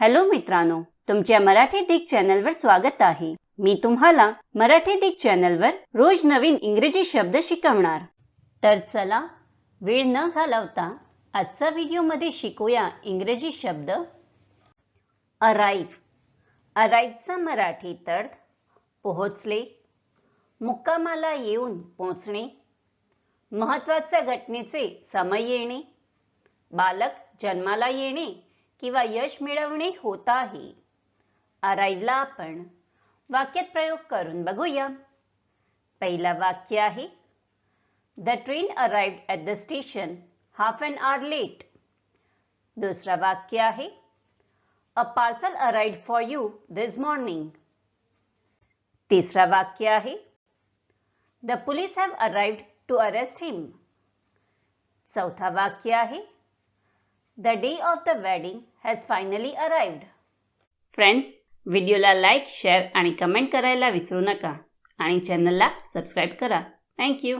Hello मित्रांनो तुमच्या मराठी दिग चॅनलवर स्वागत आहे. मी तुम्हाला मराठी दिग चॅनलवर रोज नवीन इंग्रजी शब्द शिकवणार. तर चला वेळ न घालवता आजचा व्हिडिओमध्ये शिकूया इंग्रजी शब्द अराईव्ह अराईव्हचा मराठीत अर्थ पोहोचले मुक्कामाला येऊन पोचणे महत्त्वाच्या घटनेचे समय येणे बालक जन्माला येणे किंवा यश मिळवणे होत आहे. अराईव्हला आपण वाक्यात प्रयोग करून बघूया. पहिला वाक्य आहे the train arrived at the station half an hour late दुसरा वाक्य आहे a parcel arrived for you this morning तिसरा वाक्य आहे the police have arrived to arrest him चौथा वाक्य आहे the day of the wedding has finally arrived friends व्हिडिओला लाईक शेअर आणि कमेंट करायला विसरू नका. आणि चॅनलला सबस्क्राईब करा. थँक्यू